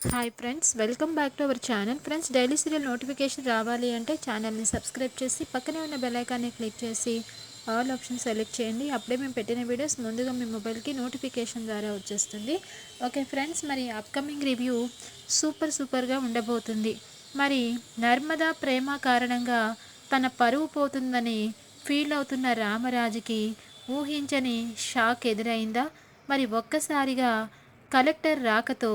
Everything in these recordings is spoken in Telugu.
Hi friends welcome back to our channel friends daily serial notification రావాలి అంటే ఛానల్ని సబ్స్క్రైబ్ చేసి పక్కనే ఉన్న బెలైకాన్ని క్లిక్ చేసి ఆల్ ఆప్షన్ సెలెక్ట్ చేయండి. అప్పుడే మేము పెట్టిన వీడియోస్ ముందుగా మీ మొబైల్కి నోటిఫికేషన్ ద్వారా వచ్చేస్తుంది. ఓకే ఫ్రెండ్స్ మరి అప్కమింగ్ రివ్యూ సూపర్ సూపర్గా ఉండబోతుంది. మరి నర్మదా ప్రేమ కారణంగా తన పరువు పోతుందని ఫీల్ అవుతున్న రామరాజుకి ఊహించని షాక్ ఎదురైందా? మరి ఒక్కసారిగా కలెక్టర్ రాకతో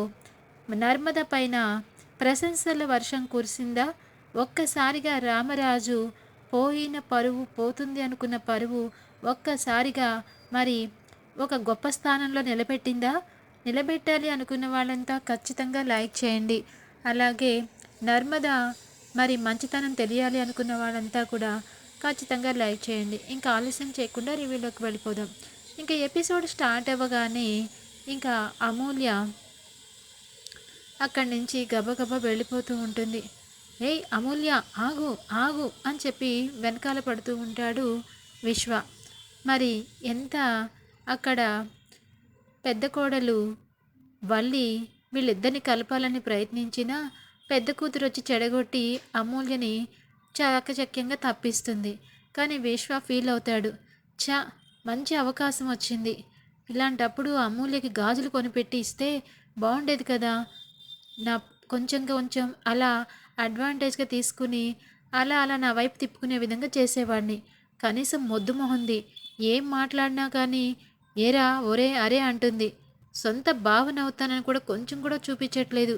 నర్మద పైన ప్రశంసల వర్షం కురిసిందా? ఒక్కసారిగా రామరాజు పోయిన పరువు పోతుంది అనుకున్న పరువు ఒక్కసారిగా మరి ఒక గొప్ప స్థానంలో నిలబెట్టిందా? నిలబెట్టాలి అనుకున్న వాళ్ళంతా ఖచ్చితంగా లైక్ చేయండి. అలాగే నర్మద మరి మంచితనం తెలియాలి అనుకున్న వాళ్ళంతా కూడా ఖచ్చితంగా లైక్ చేయండి. ఇంకా ఆలస్యం చేయకుండా రివ్యూలోకి వెళ్ళిపోదాం. ఇంకా ఎపిసోడ్ స్టార్ట్ అవ్వగానే ఇంకా అమూల్య అక్కడి నుంచి గబగబా వెళ్ళిపోతూ ఉంటుంది. ఏయ్ అమూల్య ఆగు ఆగు అని చెప్పి వెనకాల పడుతూ ఉంటాడు విశ్వ. మరి ఎంత అక్కడ పెద్ద కోడలు వల్లి వీళ్ళిద్దరిని కలపాలని ప్రయత్నించినా పెద్ద కూతురు వచ్చి చెడగొట్టి అమూల్యని చాకచక్యంగా తప్పిస్తుంది. కానీ విశ్వ ఫీల్ అవుతాడు. చా మంచి అవకాశం వచ్చింది. ఇలాంటప్పుడు అమూల్యకి గాజులు కొనిపెట్టి ఇస్తే బాగుండేది కదా. నా కొంచెం కొంచెం అలా అడ్వాంటేజ్గా తీసుకుని అలా అలా నా వైపు తిప్పుకునే విధంగా చేసేవాడిని. కనీసం మొద్దు మొహంది. ఏం మాట్లాడినా కానీ ఏరా ఒరే అరే అంటుంది. సొంత భావన అవుతానని కూడా కొంచెం కూడా చూపించట్లేదు.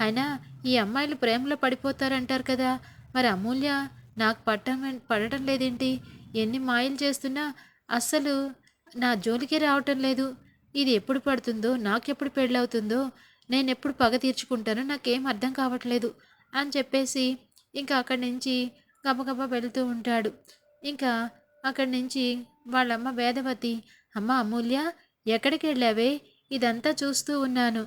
అయినా ఈ అమ్మాయిలు ప్రేమలో పడిపోతారంటారు కదా! మరి అమూల్య నాకు పట్టం పడటం లేదేంటి? ఎన్ని మాయలు చేస్తున్నా అస్సలు నా జోలికే రావటం లేదు. ఇది ఎప్పుడు పడుతుందో నాకెప్పుడు పెళ్ళవుతుందో నేను ఎప్పుడు పగ తీర్చుకుంటానో నాకేం అర్థం కావట్లేదు అని చెప్పేసి ఇంకా అక్కడి నుంచి గబగబా వెళుతూ ఉంటాడు. ఇంకా అక్కడి నుంచి వాళ్ళమ్మ వేదవతి అమ్మ అమూల్య ఎక్కడికి వెళ్ళావే? ఇదంతా చూస్తూ ఉన్నాను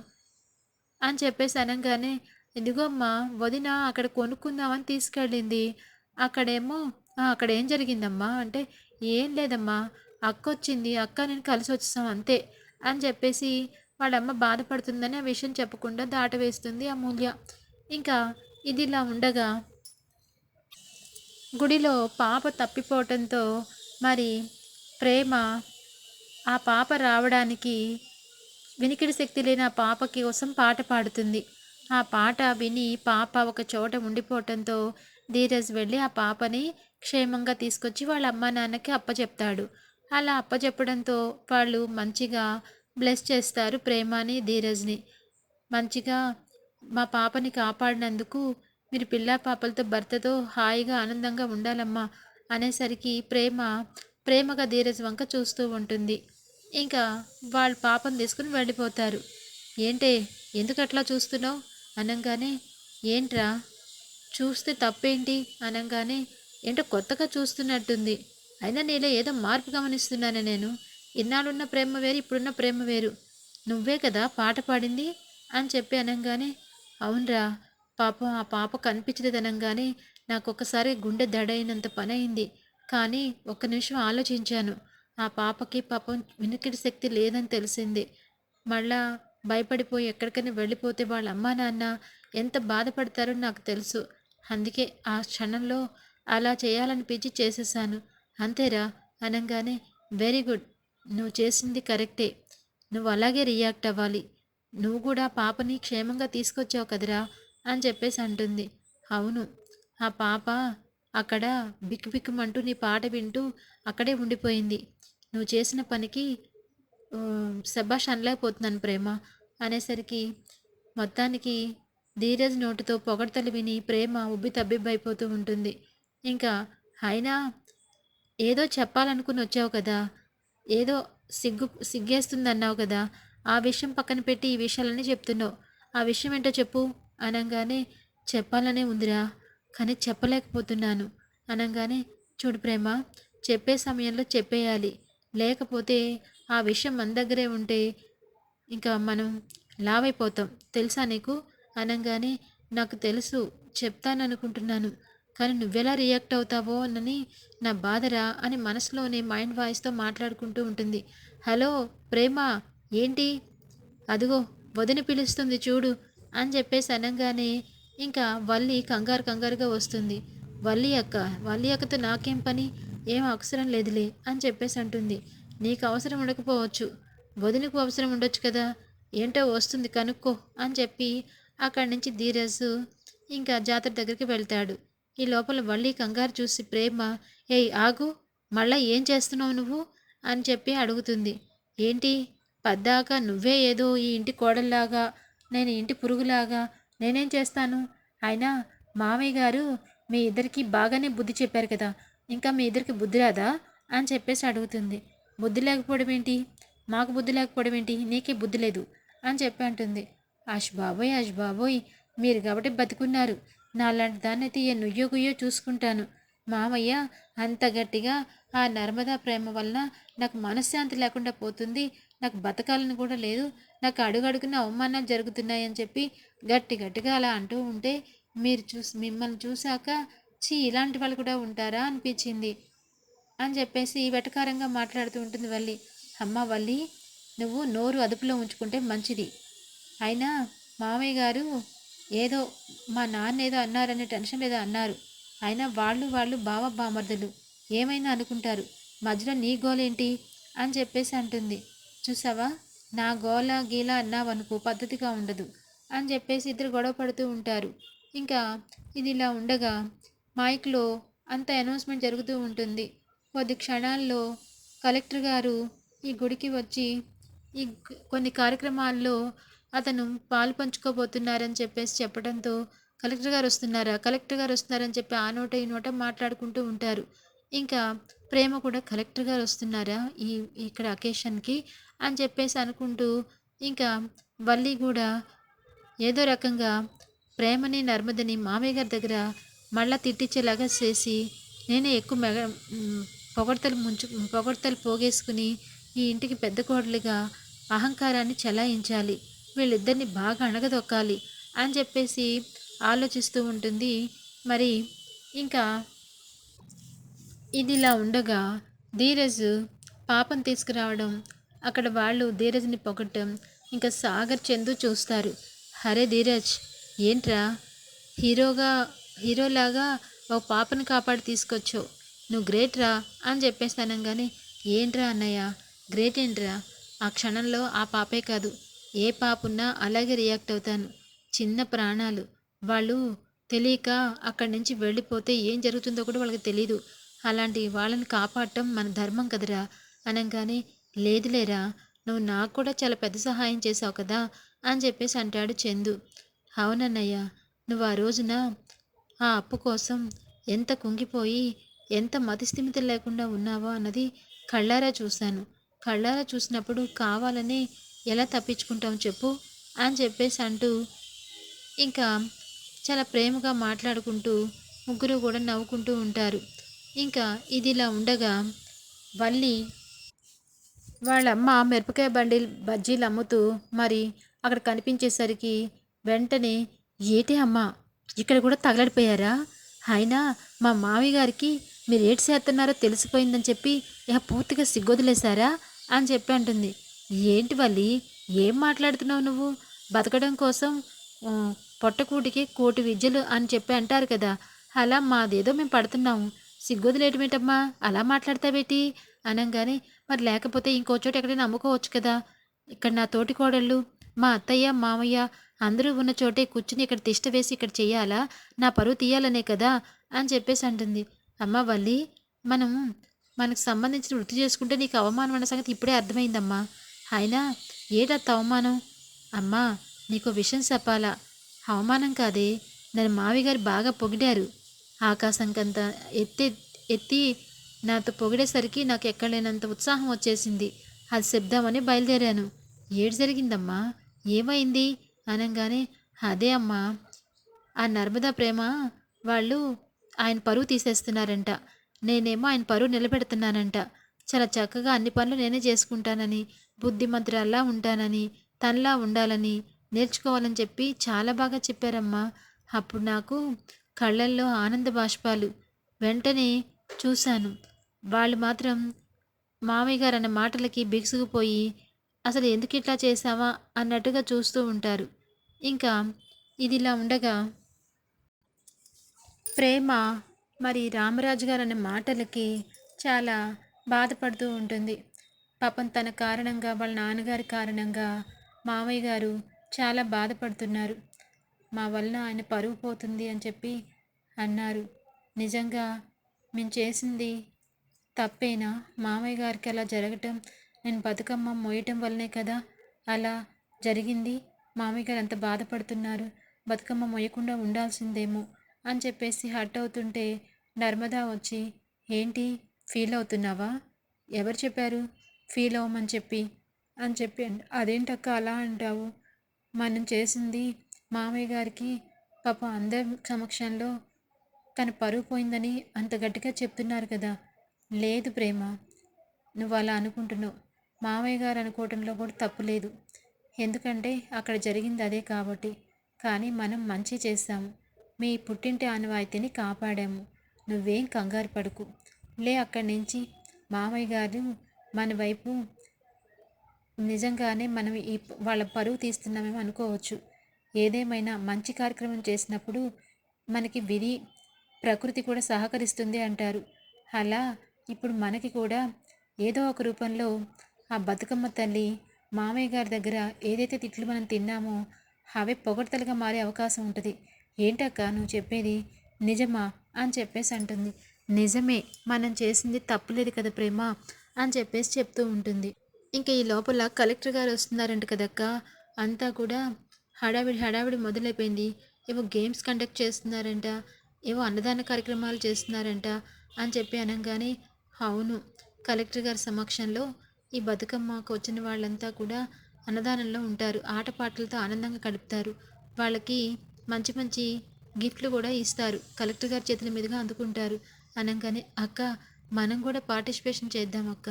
అని చెప్పేసి అనగానే ఇదిగో అమ్మ వదిన అక్కడ కొనుక్కుందామని తీసుకెళ్ళింది. అక్కడేమో అక్కడ ఏం జరిగిందమ్మా? అంటే ఏం లేదమ్మా అక్క వచ్చింది అక్క నేను కలిసి వచ్చాం అంతే అని చెప్పేసి వాళ్ళమ్మ బాధపడుతుందని ఆ విషయం చెప్పకుండా దాటవేస్తుంది అమూల్య. ఇంకా ఇది ఇలా ఉండగా గుడిలో పాప తప్పిపోవటంతో మరి ప్రేమ ఆ పాప రావడానికి వినికిడి శక్తి లేని ఆ పాప కోసం పాట పాడుతుంది. ఆ పాట విని పాప ఒక చోట ఉండిపోవటంతో ధీరజ్ వెళ్ళి ఆ పాపని క్షేమంగా తీసుకొచ్చి వాళ్ళ అమ్మ నాన్నకి అప్పచెప్తాడు. అలా అప్పచెప్పడంతో వాళ్ళు మంచిగా బ్లెస్ చేస్తారు ప్రేమని ధీరజ్ని. మంచిగా మా పాపని కాపాడినందుకు మీరు పిల్ల పాపలతో భర్తతో హాయిగా ఆనందంగా ఉండాలమ్మా అనేసరికి ప్రేమ ప్రేమగా ధీరజ్ వంక చూస్తూ ఉంటుంది. ఇంకా వాళ్ళ పాపను తీసుకుని వెళ్ళిపోతారు. ఏంటే ఎందుకు అట్లా చూస్తున్నావు? అనగానే ఏంట్రా? చూస్తే తప్పేంటి? అనగానే ఏంటో కొత్తగా చూస్తున్నట్టుంది. అయినా నీలో ఏదో మార్పు గమనిస్తున్నాను నేను. ఇన్నాళ్ళున్న ప్రేమ వేరు ఇప్పుడున్న ప్రేమ వేరు. నువ్వే కదా పాట పాడింది? అని చెప్పి అనగానే అవునరా పాపం ఆ పాప కనిపించలేదు అనగానే నాకు ఒకసారి గుండె దడైనంత పని అయింది కానీ ఒక్క నిమిషం ఆలోచించాను. ఆ పాపకి పాపం వినికిడి శక్తి లేదని తెలిసింది. మళ్ళా భయపడిపోయి ఎక్కడికైనా వెళ్ళిపోతే వాళ్ళ అమ్మా నాన్న ఎంత బాధపడతారో నాకు తెలుసు. అందుకే ఆ క్షణంలో అలా చేయాలనిపించి చేసేసాను. అంతేరా? అనగానే వెరీ గుడ్. నువ్వు చేసింది కరెక్టే. నువ్వు అలాగే రియాక్ట్ అవ్వాలి. నువ్వు కూడా పాపని క్షేమంగా తీసుకొచ్చావు కదరా అని చెప్పేసి అంటుంది. అవును. ఆ పాప అక్కడ బిక్కుబిక్కుమంటూ నీ పాట వింటూ అక్కడే ఉండిపోయింది. నువ్వు చేసిన పనికి శబాష్ అనలేకపోతున్నాను ప్రేమ అనేసరికి మొత్తానికి ధీరజ్ నోటితో పొగడతలు విని ప్రేమ ఉబ్బి తబ్బిబ్బైపోతూ ఉంటుంది. ఇంకా అయినా ఏదో చెప్పాలనుకుని వచ్చావు కదా ఏదో సిగ్గు సిగ్గేస్తుంది అన్నావు కదా. ఆ విషయం పక్కన పెట్టి ఈ విషయాలన్నీ చెప్తున్నావు. ఆ విషయం ఏంటో చెప్పు. అనగానే చెప్పాలనే ఉందిరా. కానీ చెప్పలేకపోతున్నాను. అనగానే చూడు ప్రేమ చెప్పే సమయంలో చెప్పేయాలి. లేకపోతే ఆ విషయం మన దగ్గరే ఉంటే ఇంకా మనం లావైపోతాం. తెలుసా నీకు? అనగానే నాకు తెలుసు. చెప్తాననుకుంటున్నాను. కానీ నువ్వెలా రియాక్ట్ అవుతావో అని నా బాధరా అని మనసులోనే మైండ్ వాయిస్తో మాట్లాడుకుంటూ ఉంటుంది. హలో ప్రేమ ఏంటి? అదిగో వదిన పిలుస్తుంది చూడు అని చెప్పేసి అనగానే ఇంకా వల్లి కంగారు కంగారుగా వస్తుంది. వల్లి అక్క వల్లి అక్కతో నాకేం పని? ఏం అవసరం లేదులే అని చెప్పేసి అంటుంది. నీకు అవసరం ఉండకపోవచ్చు. వదినకు అవసరం ఉండొచ్చు కదా. ఏంటో వస్తుంది కనుక్కో అని చెప్పి అక్కడి నుంచి ధీరజ్ ఇంకా జాతర దగ్గరికి వెళ్తాడు. ఈ లోపల మళ్ళీ కంగారు చూసి ప్రేమ ఏయ్ ఆగు మళ్ళా ఏం చేస్తున్నావు నువ్వు? అని చెప్పి అడుగుతుంది. ఏంటి? పద్దాక నువ్వే ఏదో ఈ ఇంటి కోడల్లాగా నేను ఇంటి పురుగులాగా నేనేం చేస్తాను? అయినా మామయ్య గారు మీ ఇద్దరికి బాగానే బుద్ధి చెప్పారు కదా ఇంకా మీ ఇద్దరికి బుద్ధి రాదా? అని చెప్పేసి అడుగుతుంది. బుద్ధి లేకపోవడం ఏంటి? మాకు బుద్ధి లేకపోవడం ఏంటి? నీకే బుద్ధి లేదు అని చెప్పి అంటుంది. అష్ బాబోయ్ అష్ బాబోయ్ మీరు కాబట్టి బతుకున్నారు. నాలాంటి దాన్ని అయితే ఏ నుయ్యో గుయ్యో చూసుకుంటాను. మామయ్య అంత గట్టిగా ఆ నర్మదా ప్రేమ వలన నాకు మనశ్శాంతి లేకుండా పోతుంది. నాకు బతకాలని కూడా లేదు. నాకు అడుగడుగున అవమానాలు జరుగుతున్నాయని చెప్పి గట్టి గట్టిగా అలా అంటూ ఉంటే మీరు చూసి మిమ్మల్ని చూశాక చీ ఇలాంటి వాళ్ళు కూడా ఉంటారా అనిపించింది. అని చెప్పేసి వెటకారంగా మాట్లాడుతూ ఉంటుంది వల్లి. అమ్మ వల్లి నువ్వు నోరు అదుపులో ఉంచుకుంటే మంచిది. అయినా మామయ్య గారు ఏదో మా నాన్న ఏదో అన్నారనే టెన్షన్ ఏదో అన్నారు. అయినా వాళ్ళు వాళ్ళు బావ బామర్దులు. ఏమైనా అనుకుంటారు. మధ్యలో నీ గోలేంటి? అని చెప్పేసి అంటుంది. చూసావా? నా గోల గీల అన్నావనుకో పద్ధతిగా ఉండదు. అని చెప్పేసి ఇద్దరు గొడవ పడుతూ ఉంటారు. ఇంకా ఇది ఇలా ఉండగా మైక్లో అంత అనౌన్స్మెంట్ జరుగుతూ ఉంటుంది. కొద్ది క్షణాల్లో కలెక్టర్ గారు ఈ గుడికి వచ్చి ఈ కొన్ని కార్యక్రమాల్లో అతను పాలు పంచుకోబోతున్నారని చెప్పేసి చెప్పడంతో కలెక్టర్ గారు వస్తున్నారా? కలెక్టర్ గారు వస్తున్నారని చెప్పి ఆ నోట ఈ నోట మాట్లాడుకుంటూ ఉంటారు. ఇంకా ప్రేమ కూడా కలెక్టర్ గారు వస్తున్నారా ఈ ఇక్కడ అకేషన్కి అని చెప్పేసి అనుకుంటూ ఇంకా వల్లి కూడా ఏదో రకంగా ప్రేమని నర్మదని మామయ్య గారి దగ్గర మళ్ళా తిట్టించేలాగా చేసి నేనే ఎక్కువ మెగ పొగడతలు పొగడ్తలు ముంచు పొగడ్తలు పోగేసుకుని ఈ ఇంటికి పెద్ద కోడలుగా అహంకారాన్ని చెలాయించాలి. వీళ్ళిద్దరిని బాగా అణగదొక్కాలి అని చెప్పేసి ఆలోచిస్తూ ఉంటుంది. మరి ఇంకా ఇదిలా ఉండగా ధీరజ్ పాపం తీసుకురావడం అక్కడ వాళ్ళు ధీరజ్ని పొగట్టం ఇంకా సాగర్ చందు చూస్తారు. హరే ధీరజ్ ఏంట్రా? హీరోగా హీరోలాగా ఒక పాపను కాపాడి తీసుకొచ్చావు నువ్వు గ్రేట్ రా అని చెప్పేసి కానీ ఏంట్రా అన్నయ్య? గ్రేట్ ఏంట్రా? ఆ క్షణంలో ఆ పాపే కాదు. ఏ పాపున్నా అలాగే రియాక్ట్ అవుతాను. చిన్న ప్రాణాలు. వాళ్ళు తెలియక అక్కడి నుంచి వెళ్ళిపోతే ఏం జరుగుతుందో కూడా వాళ్ళకి తెలీదు. అలాంటి వాళ్ళని కాపాడటం మన ధర్మం కదరా? అనగానే లేదులేరా నువ్వు నాకు కూడా చాలా పెద్ద సహాయం చేసావు కదా? అని చెప్పేసి అంటాడు చందు. అవునన్నయ్య నువ్వు ఆ రోజున ఆ అప్పు కోసం ఎంత కుంగిపోయి ఎంత మతిస్థిమిత లేకుండా ఉన్నావో అన్నది కళ్ళారా చూశాను. కళ్ళారా చూసినప్పుడు కావాలని ఎలా తప్పించుకుంటావు చెప్పు అని చెప్పేసి అంటూ ఇంకా చాలా ప్రేమగా మాట్లాడుకుంటూ ముగ్గురు కూడా నవ్వుకుంటూ ఉంటారు. ఇంకా ఇదిలా ఉండగా వల్లి వాళ్ళమ్మ మిరపకాయ బండి బజ్జీలు అమ్ముతూ మరి అక్కడ కనిపించేసరికి వెంటనే ఏటి అమ్మ ఇక్కడ కూడా తగలడిపోయారా? అయినా మా మామయ్య గారికి మీరు ఏటి చేస్తున్నారో తెలిసిపోయిందని చెప్పి ఇక పూర్తిగా సిగ్గొదిలేశారా? అని చెప్పి అంటుంది. ఏంటి వల్లి? ఏం మాట్లాడుతున్నావు నువ్వు? బతకడం కోసం పొట్టకూటికి కోటి విద్యలు అని చెప్పి అంటారు కదా. అలా మాదేదో మేము పడుతున్నాము సిగ్గుదలేటమేటమ్మా అలా మాట్లాడతావేటి? అనగానే మరి లేకపోతే ఇంకో చోట ఎక్కడైనా అమ్ముకోవచ్చు కదా. ఇక్కడ నా తోటి కోడళ్ళు మా అత్తయ్య మామయ్య అందరూ ఉన్న చోటే కూర్చుని ఇక్కడ తిష్ట వేసి ఇక్కడ చేయాలా? నా పరువు తీయాలనే కదా అని చెప్పేసి అంటుంది. అమ్మ వల్లి మనం మనకు సంబంధించిన వృత్తి చేసుకుంటే నీకు అవమానం అన్న సంగతి ఇప్పుడే అర్థమైందమ్మా. అయినా ఏటత్త అవమానం? అమ్మా నీకు విషయం చెప్పాలా? అవమానం కాదే నన్ను మావిగారు బాగా పొగిడారు. ఆకాశంకంత ఎత్తి ఎత్తి నాతో పొగిడేసరికి నాకు ఎక్కడలేనంత ఉత్సాహం వచ్చేసింది. అది చెప్దామని బయలుదేరాను. ఏడు జరిగిందమ్మా? ఏమైంది? అనగానే అదే అమ్మా. ఆ నర్మదా ప్రేమ వాళ్ళు ఆయన పరువు తీసేస్తున్నారంట. నేనేమో ఆయన పరువు నిలబెడుతున్నానంట. చాలా చక్కగా అన్ని పనులు నేనే చేసుకుంటానని బుద్ధిమంతురాల్లా ఉంటానని తనలా ఉండాలని నేర్చుకోవాలని చెప్పి చాలా బాగా చెప్పారమ్మా. అప్పుడు నాకు కళ్ళల్లో ఆనంద బాష్పాలు వెంటనే చూశాను. వాళ్ళు మాత్రం మామయ్య గారు అన్న మాటలకి బిగుసుకుపోయి అసలు ఎందుకు ఇట్లా చేశావా? అన్నట్టుగా చూస్తూ ఉంటారు. ఇంకా ఇదిలా ఉండగా ప్రేమ మరి రామరాజు గారు అన్న మాటలకి చాలా బాధపడుతూ ఉంటుంది. పాపం తన కారణంగా వాళ్ళ నాన్నగారి కారణంగా మామయ్య గారు చాలా బాధపడుతున్నారు. మా వల్ల ఆయన పరువు పోతుంది అని చెప్పి అన్నారు. నిజంగా మేము చేసింది తప్పేనా? మామయ్య గారికి అలా జరగటం నేను బతుకమ్మ మోయటం వల్లనే కదా అలా జరిగింది? మామయ్య గారు అంత బాధపడుతున్నారు? బతుకమ్మ మొయ్యకుండా ఉండాల్సిందేమో అని చెప్పేసి హర్ట్ అవుతుంటే నర్మదా వచ్చి ఏంటి? ఫీల్ అవుతున్నావా? ఎవరు చెప్పారు? ఫీల్ అవ్వమని చెప్పి అని చెప్పి అదేంటక్క అలా అంటావు? మనం చేసింది మామయ్య గారికి పాప అందరి సమక్షంలో తన పరువు పోయిందని అంత గట్టిగా చెప్తున్నారు కదా. లేదు ప్రేమ. నువ్వు అలా అనుకుంటున్నావు. మామయ్య గారు అనుకోవటంలో కూడా తప్పు లేదు. ఎందుకంటే అక్కడ జరిగింది అదే కాబట్టి. కానీ మనం మంచి చేస్తాము మీ పుట్టింటి ఆనవాయితీని కాపాడాము. నువ్వేం కంగారు పడుకు. లే అక్కడి నుంచి మామయ్య గారు మన వైపు నిజంగానే మనం ఈ వాళ్ళ పరువు తీస్తున్నామేమో అనుకోవచ్చు. ఏదేమైనా మంచి కార్యక్రమం చేసినప్పుడు మనకి విధి ప్రకృతి కూడా సహకరిస్తుంది అంటారు. అలా ఇప్పుడు మనకి కూడా ఏదో ఒక రూపంలో ఆ బతుకమ్మ తల్లి మామయ్య గారి దగ్గర ఏదైతే తిట్లు మనం తిన్నామో అవే పొగడ్తలుగా మారే అవకాశం ఉంటుంది. ఏంటక్క నువ్వు చెప్పేది నిజమా అని చెప్పేసి అంటుంది. నిజమే మనం చేసింది తప్పులేదు కదా ప్రేమ? అని చెప్పేసి చెప్తూ ఉంటుంది. ఇంకా ఈ లోపల కలెక్టర్ గారు వస్తున్నారంట కదక్క. అంతా కూడా హడావిడి హడావిడి మొదలైపోయింది. ఏవో గేమ్స్ కండక్ట్ చేస్తున్నారంట. ఏవో అన్నదాన కార్యక్రమాలు చేస్తున్నారంట అని చెప్పి అనగానే అవును కలెక్టర్ గారి సమక్షంలో ఈ బతుకమ్మకు వచ్చిన వాళ్ళంతా కూడా అన్నదానంలో ఉంటారు. ఆటపాటలతో ఆనందంగా గడుపుతారు. వాళ్ళకి మంచి మంచి గిఫ్ట్లు కూడా ఇస్తారు. కలెక్టర్ గారి చేతుల మీదుగా అందుకుంటారు. అనగానే అక్క మనం కూడా పార్టిసిపేషన్ చేద్దాం అక్క.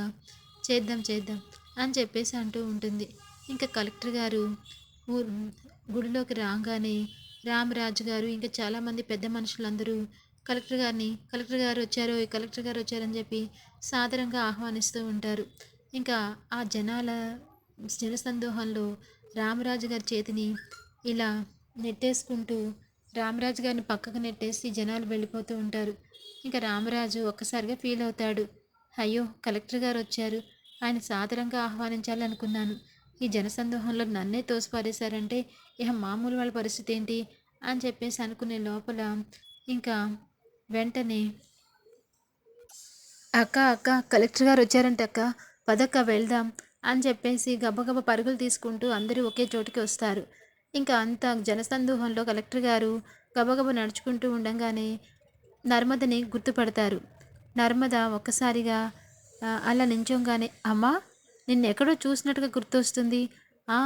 చేద్దాం చేద్దాం అని చెప్పేసి అంటూ ఉంటుంది. ఇంకా కలెక్టర్ గారు ఊరు గుడిలోకి రాగానే రామరాజు గారు ఇంకా చాలామంది పెద్ద మనుషులందరూ కలెక్టర్ గారిని కలెక్టర్ గారు వచ్చారు కలెక్టర్ గారు వచ్చారని చెప్పి సాధారణంగా ఆహ్వానిస్తూ ఉంటారు. ఇంకా ఆ జనాల జనసందోహంలో రామరాజు గారి చేతిని ఇలా నెట్టేసుకుంటూ రామరాజు గారిని పక్కకు నెట్టేసి జనాలు వెళ్ళిపోతూ ఉంటారు. ఇంకా రామరాజు ఒక్కసారిగా ఫీల్ అవుతాడు. అయ్యో కలెక్టర్ గారు వచ్చారు. ఆయన సాదరంగా ఆహ్వానించాలనుకున్నాను. ఈ జనసందోహంలో నన్నే తోసిపారేశారంటే ఇక మామూలు వాళ్ళ పరిస్థితి ఏంటి? అని చెప్పేసి అనుకునే లోపల ఇంకా వెంటనే అక్క అక్క కలెక్టర్ గారు వచ్చారంట అక్క. పదక్క వెళ్దాం అని చెప్పేసి గబగబ పరుగులు తీసుకుంటూ అందరూ ఒకే చోటుకి వస్తారు. ఇంకా అంత జనసందోహంలో కలెక్టర్ గారు గబగబ నడుచుకుంటూ ఉండగానే నర్మదని గుర్తుపడతారు. నర్మద ఒక్కసారిగా అలా నించోగానే అమ్మా నిన్నెక్కడో చూసినట్టుగా గుర్తొస్తుంది. "ఆ,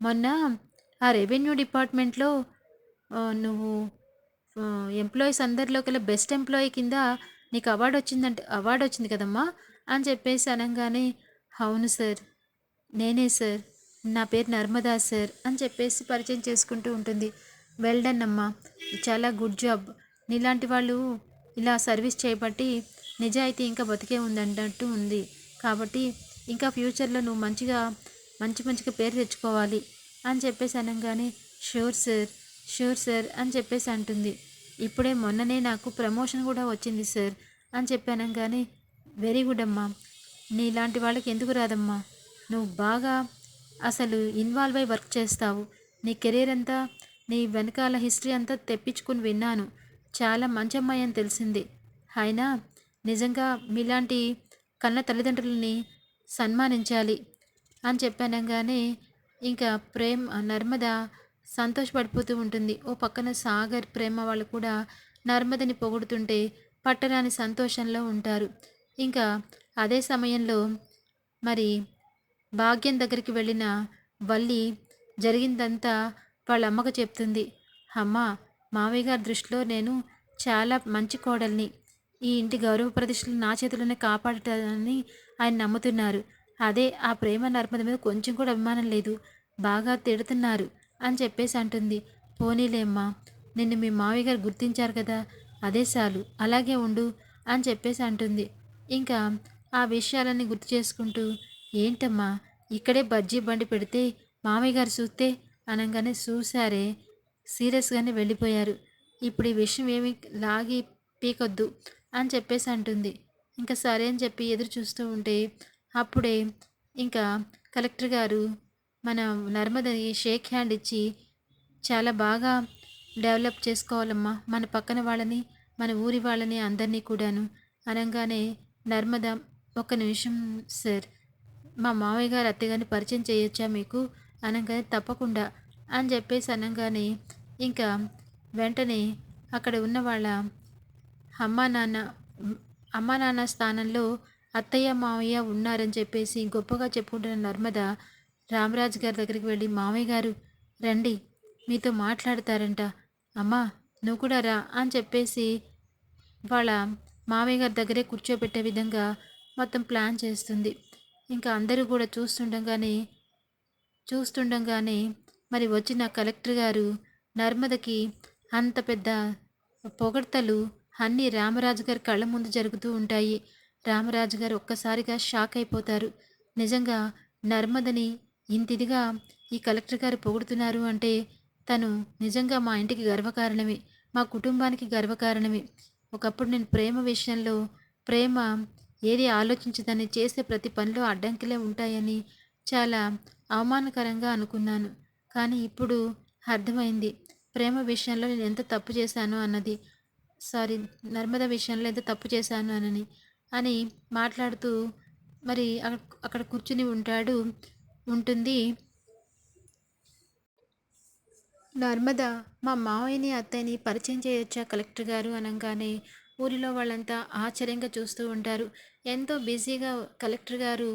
మొన్న ఆ రెవెన్యూ డిపార్ట్మెంట్లో నువ్వు ఎంప్లాయీస్ అందరిలో కల్లా బెస్ట్ ఎంప్లాయీ కింద నీకు అవార్డు వచ్చిందంటే అవార్డు వచ్చింది కదమ్మా అని చెప్పేసి అనగానే అవును సార్ నేనే సార్ నా పేరు నర్మదా సార్ అని చెప్పేసి పరిచయం చేసుకుంటూ ఉంటుంది. వెల్డన్ అమ్మా చాలా గుడ్ జాబ్. నీలాంటి వాళ్ళు ఇలా సర్వీస్ చేయబట్టి నిజాయితీ ఇంకా బతికే ఉందన్నట్టు ఉంది. కాబట్టి ఇంకా ఫ్యూచర్లో నువ్వు మంచిగా మంచి మంచిగా పేరు తెచ్చుకోవాలి అని చెప్పేసి అనగానే షూర్ సార్ షూర్ సార్ అని చెప్పేసి అంటుంది. ఇప్పుడే మొన్ననే నాకు ప్రమోషన్ కూడా వచ్చింది సార్ అని చెప్పి అనగానే వెరీ గుడ్ అమ్మా నీలాంటి వాళ్ళకి ఎందుకు రాదమ్మా? నువ్వు బాగా అసలు ఇన్వాల్వ్ అయి వర్క్ చేస్తావు. నీ కెరీర్ అంతా నీ వెనకాల హిస్టరీ అంతా తెప్పించుకుని విన్నాను. చాలా మంచి అమ్మాయి అని తెలిసింది. అయినా నిజంగా మీలాంటి కన్న తల్లిదండ్రులని సన్మానించాలి అని చెప్పనగానే ఇంకా ప్రేమ నర్మద సంతోషపడిపోతూ ఉంటుంది. ఓ పక్కన సాగర్ ప్రేమ వాళ్ళు కూడా నర్మదని పొగుడుతుంటే పట్టరాని సంతోషంలో ఉంటారు. ఇంకా అదే సమయంలో మరి భాగ్యం దగ్గరికి వెళ్ళిన వల్లి జరిగిందంతా వాళ్ళ అమ్మకు చెప్తుంది. అమ్మ మావయ్య గారి దృష్టిలో నేను చాలా మంచి కోడల్ని. ఈ ఇంటి గౌరవ ప్రతిష్టలు నా చేతిలోనే కాపాడటాన్ని ఆయన నమ్ముతున్నారు. అదే ఆ ప్రేమ నర్మద మీద కొంచెం కూడా అభిమానం లేదు. బాగా తిడుతున్నారు అని చెప్పేసి అంటుంది. పోనీలేమ్మా నిన్ను మీ మావయ్య గారు గుర్తించారు కదా అదే చాలు అలాగే ఉండు అని చెప్పేసి అంటుంది. ఇంకా ఆ విషయాలన్నీ గుర్తు చేసుకుంటూ ఏంటమ్మా ఇక్కడే బజ్జీ బండి పెడితే మామయ్య గారు చూస్తే అనగానే చూసారే సీరియస్గానే వెళ్ళిపోయారు. ఇప్పుడు ఈ విషయం ఏమి లాగి పీకొద్దు అని చెప్పేసి అంటుంది. ఇంకా సరే అని చెప్పి ఎదురు చూస్తూ ఉంటే అప్పుడే ఇంకా కలెక్టర్ గారు మన నర్మదని షేక్ హ్యాండ్ ఇచ్చి చాలా బాగా డెవలప్ చేసుకోవాలమ్మా. మన పక్కన వాళ్ళని మన ఊరి వాళ్ళని అందరినీ కూడాను. అనగానే నర్మద ఒక నిమిషం సార్. మా మామయ్య గారు అత్తగారిని పరిచయం చేయొచ్చా మీకు? అనగానే తప్పకుండా. అని చెప్పేసి అనగానే ఇంకా వెంటనే అక్కడ ఉన్న వాళ్ళ అమ్మా నాన్న అమ్మా నాన్న స్థానంలో అత్తయ్య మావయ్య ఉన్నారని చెప్పేసి గొప్పగా చెప్పుకుంటున్న నర్మద రామరాజు గారి దగ్గరికి వెళ్ళి మావయ్య గారు రండి మీతో మాట్లాడతారంట. అమ్మా నువ్వు కూడా రా అని చెప్పేసి వాళ్ళ మావయ్య గారి దగ్గరే కూర్చోబెట్టే విధంగా మొత్తం ప్లాన్ చేస్తుంది. ఇంకా అందరూ కూడా చూస్తుండగానే చూస్తుండగానే మరి వచ్చిన కలెక్టర్ గారు నర్మదకి అంత పెద్ద పొగడ్తలు అన్నీ రామరాజు గారి కళ్ళ ముందు జరుగుతూ ఉంటాయి. రామరాజు గారు ఒక్కసారిగా షాక్ అయిపోతారు. నిజంగా నర్మదని ఇంతిదిగా ఈ కలెక్టర్ గారు పొగుడుతున్నారు అంటే తను నిజంగా మా ఇంటికి గర్వకారణమే మా కుటుంబానికి గర్వకారణమే. ఒకప్పుడు నేను ప్రేమ విషయంలో ప్రేమ ఏది ఆలోచించదని చేసే ప్రతి పనిలో అడ్డంకిలే ఉంటాయని చాలా అవమానకరంగా అనుకున్నాను. కానీ ఇప్పుడు అర్థమైంది. ప్రేమ విషయంలో నేను ఎంత తప్పు చేశాను అన్నది. సారీ నర్మద విషయంలో ఎంత తప్పు చేశాను అనని అని మాట్లాడుతూ మరి అక్కడ కూర్చుని ఉంటాడు ఉంటుంది. నర్మద మా మావయ్యని అత్తయ్యని పరిచయం చేయొచ్చా కలెక్టర్ గారు అనగానే ఊరిలో వాళ్ళంతా ఆశ్చర్యంగా చూస్తూ ఉంటారు. ఎంతో బిజీగా కలెక్టర్ గారు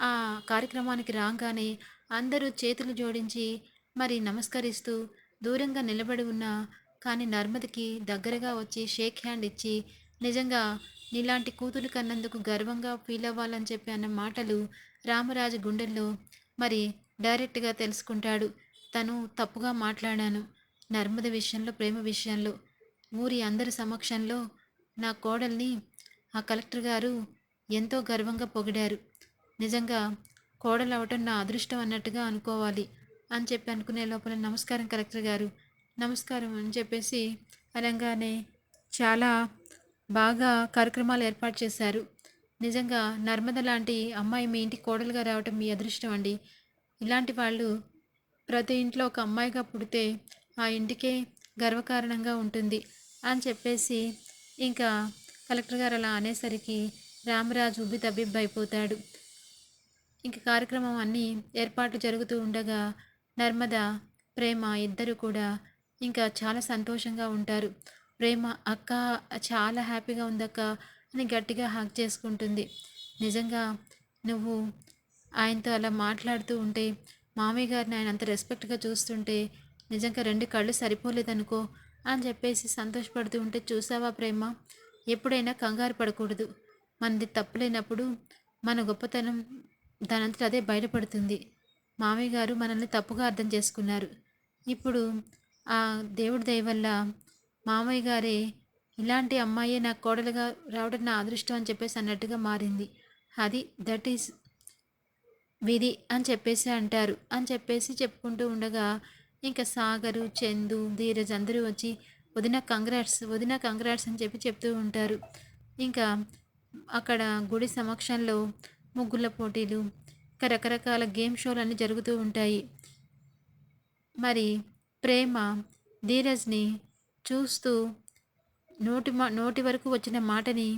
ఆ కార్యక్రమానికి రాగానే అందరూ చేతులు జోడించి మరి నమస్కరిస్తూ దూరంగా నిలబడి ఉన్న కానీ నర్మదకి దగ్గరగా వచ్చి షేక్ హ్యాండ్ ఇచ్చి నిజంగా నీలాంటి కూతురు కన్నందుకు గర్వంగా ఫీల్ అవ్వాలని చెప్పి అన్న మాటలు రామరాజు గుండెల్లో మరి డైరెక్ట్గా తెలుసుకుంటాడు. తను తప్పుగా మాట్లాడాను. నర్మద విషయంలో ప్రేమ విషయంలో. ఊరి అందరి సమక్షంలో నా కోడల్ని ఆ కలెక్టర్ గారు ఎంతో గర్వంగా పొగిడారు. నిజంగా కోడలు అవటం నా అదృష్టం అన్నట్టుగా అనుకోవాలి. అని చెప్పి అనుకునే లోపల నమస్కారం కలెక్టర్ గారు. నమస్కారం అని చెప్పేసి అనగానే చాలా బాగా కార్యక్రమాలు ఏర్పాటు చేశారు. నిజంగా నర్మద లాంటి అమ్మాయి మీ ఇంటికి కోడలుగా రావటం మీ అదృష్టం అండి. ఇలాంటి వాళ్ళు ప్రతి ఇంట్లో ఒక అమ్మాయిగా పుడితే ఆ ఇంటికే గర్వకారణంగా ఉంటుంది అని చెప్పేసి ఇంకా కలెక్టర్ గారు అలా అనేసరికి రామరాజు ఉబ్బి తబ్బిబ్బైపోతాడు. ఇంక కార్యక్రమం అన్నీ ఏర్పాట్లు జరుగుతూ ఉండగా నర్మద ప్రేమ ఇద్దరు కూడా ఇంకా చాలా సంతోషంగా ఉంటారు. ప్రేమ అక్క చాలా హ్యాపీగా ఉందక్క అని గట్టిగా హాక్ చేసుకుంటుంది. నిజంగా నువ్వు ఆయనతో అలా మాట్లాడుతూ ఉంటే మామయ్య గారిని ఆయన అంత రెస్పెక్ట్గా చూస్తుంటే నిజంగా రెండు కళ్ళు సరిపోలేదనుకో అని చెప్పేసి సంతోషపడుతూ ఉంటే చూసావా ప్రేమ? ఎప్పుడైనా కంగారు పడకూడదు. మనది తప్పులేనప్పుడు మన గొప్పతనం దానంతట అదే బయటపడుతుంది. మామయ్య గారు మనల్ని తప్పుగా అర్థం చేసుకున్నారు. ఇప్పుడు ఆ దేవుడి దయ వల్ల మామయ్య గారే ఇలాంటి అమ్మాయే నా కోడలుగా రావడం నా అదృష్టం అని చెప్పేసి అన్నట్టుగా మారింది. అది దట్ ఈస్ విధి అని చెప్పేసి అంటారు. అని చెప్పేసి చెప్పుకుంటూ ఉండగా ఇంకా సాగరు చందు ధీరజ్ అందరూ వచ్చి వదిన కంగ్రాట్స్ వదిన కంగ్రాట్స్ అని చెప్పి చెప్తూ ఉంటారు. ఇంకా అక్కడ గుడి సమక్షంలో ముగ్గుల పోటీలు ఇంకా రకరకాల గేమ్ షోలు అన్నీ జరుగుతూ ఉంటాయి. మరి ప్రేమ ధీరజ్ని చూస్తూ నోటి మా నోటి వరకు వచ్చిన మాటని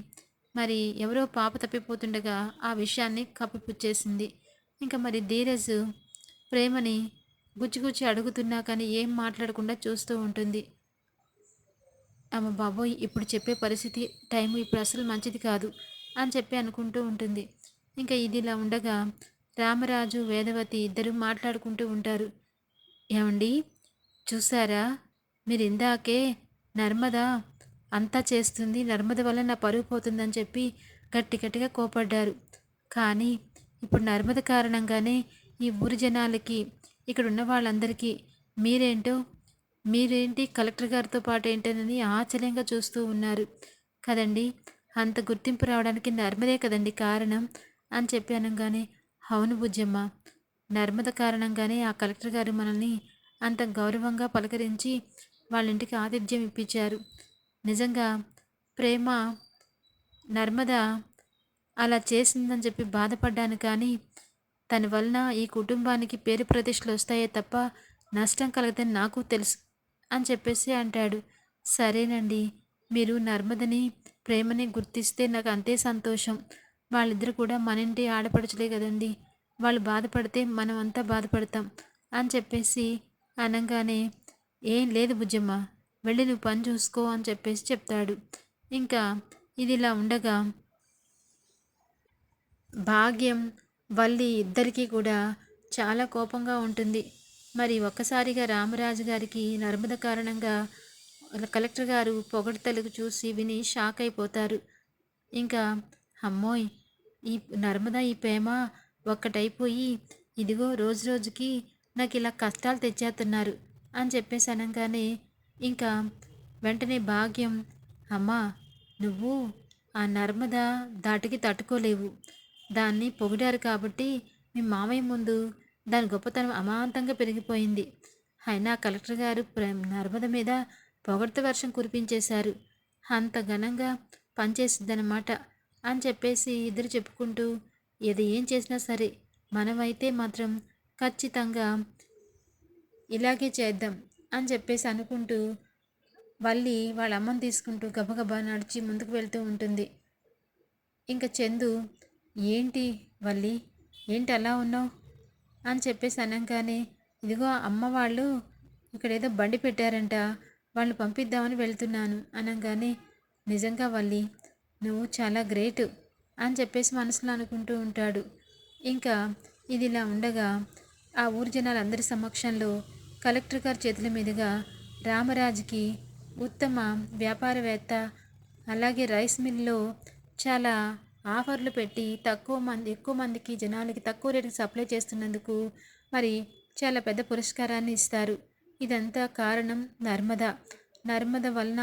మరి ఎవరో పాప తప్పిపోతుండగా ఆ విషయాన్ని కప్పిపుచ్చేసింది. ఇంకా మరి ధీరజ్ ప్రేమని గుచ్చిగుచ్చి అడుగుతున్నా కానీ ఏం మాట్లాడకుండా చూస్తూ ఉంటుంది. అమ్మ బాబోయ్ ఇప్పుడు చెప్పే పరిస్థితి టైం ఇప్పుడు అసలు మంచిది కాదు అని చెప్పి అనుకుంటూ ఉంటుంది. ఇంకా ఇది ఇలా ఉండగా రామరాజు వేదవతి ఇద్దరు మాట్లాడుకుంటూ ఉంటారు. ఏమండి? చూసారా మీరు ఇందాకే నర్మద అంతా చేస్తుంది. నర్మద వల్ల నా పరుగు పోతుందని చెప్పి గట్టి గట్టిగా కోపడ్డారు. కానీ ఇప్పుడు నర్మద కారణంగానే ఈ ఊరి జనాలకి ఇక్కడ ఉన్న వాళ్ళందరికీ మీరేంటో మీరేంటి కలెక్టర్ గారితో పాటు ఏంటనని ఆశ్చర్యంగా చూస్తూ ఉన్నారు. కదండి? అంత గుర్తింపు రావడానికి నర్మదే కదండి కారణం అని చెప్పి అనగానే అవును బుజ్జమ్మ. నర్మద కారణంగానే ఆ కలెక్టర్ గారు మనల్ని అంత గౌరవంగా పలకరించి వాళ్ళ ఇంటికి ఆతిథ్యం ఇప్పించారు. నిజంగా ప్రేమ నర్మద అలా చేసిందని చెప్పి బాధపడ్డాను కానీ తన వలన ఈ కుటుంబానికి పేరు ప్రతిష్టలు వస్తాయే తప్ప నష్టం కలగదని నాకు తెలుసు అని చెప్పేసి అంటాడు. సరేనండి మీరు నర్మదని ప్రేమని గుర్తిస్తే నాకు అంతే సంతోషం. వాళ్ళిద్దరు కూడా మన ఇంటి ఆడపడచలే కదండి. వాళ్ళు బాధపడితే మనం అంతా బాధపడతాం అని చెప్పేసి అనగానే ఏం లేదు బుజ్జమ్మ వెళ్ళి నువ్వు పని చూసుకో అని చెప్పేసి చెప్తాడు. ఇంకా ఇది ఇలా ఉండగా భాగ్యం వల్లి ఇద్దరికీ కూడా చాలా కోపంగా ఉంటుంది. మరి ఒక్కసారిగా రామరాజు గారికి నర్మద కారణంగా కలెక్టర్ గారు పొగడతలకు చూసి విని షాక్ అయిపోతారు. ఇంకా అమ్మోయ్ ఈ నర్మద ఈ ప్రేమ ఒక్కటైపోయి ఇదిగో రోజు రోజుకి నాకు ఇలా కష్టాలు తెచ్చేస్తున్నారు అని చెప్పేసి అనగానే ఇంకా వెంటనే భాగ్యం అమ్మా నువ్వు ఆ నర్మద దాటికి తట్టుకోలేవు. దాన్ని పొగిడారు కాబట్టి మీ మామయ్య ముందు దాని గొప్పతనం అమాంతంగా పెరిగిపోయింది. అయినా కలెక్టర్ గారు నర్మద మీద పొగడ్త వర్షం కురిపించేశారు. అంత ఘనంగా పనిచేసిద్దనమాట అని చెప్పేసి ఇద్దరు చెప్పుకుంటూ ఏది ఏం చేసినా సరే మనమైతే మాత్రం ఖచ్చితంగా ఇలాగే చేద్దాం అని చెప్పేసి అనుకుంటూ వల్లి వాళ్ళ అమ్మని తీసుకుంటూ గబగబా నడిచి ముందుకు వెళ్తూ ఉంటుంది. ఇంకా చందు ఏంటి వల్లి ఏంటి అలా ఉన్నావు? అని చెప్పేసి అనగానే ఇదిగో అమ్మ వాళ్ళు ఇక్కడ ఏదో బండి పెట్టారంట వాళ్ళు పంపిద్దామని వెళ్తున్నాను అనగానే నిజంగా వల్లి నువ్వు చాలా గ్రేట్ అని చెప్పేసి మనసులో అనుకుంటూ ఉంటాడు. ఇంకా ఇది ఇలా ఉండగా ఆ ఊరి జనాలందరి సమక్షంలో కలెక్టర్ గారి చేతుల మీదుగా రామరాజుకి ఉత్తమ వ్యాపారవేత్త అలాగే రైస్ మిల్లో చాలా ఆఫర్లు పెట్టి తక్కువ మంది ఎక్కువ మందికి జనాలకి తక్కువ రేటుకి సప్లై చేస్తున్నందుకు మరి చాలా పెద్ద పురస్కారాన్ని ఇస్తారు. ఇదంతా కారణం నర్మద. నర్మద వలన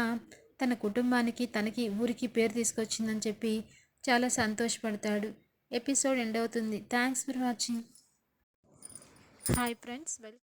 తన కుటుంబానికి తనకి ఊరికి పేరు తీసుకొచ్చిందని చెప్పి చాలా సంతోషపడతాడు. ఎపిసోడ్ ఎండ్ అవుతుంది. Thanks for watching. Hi friends well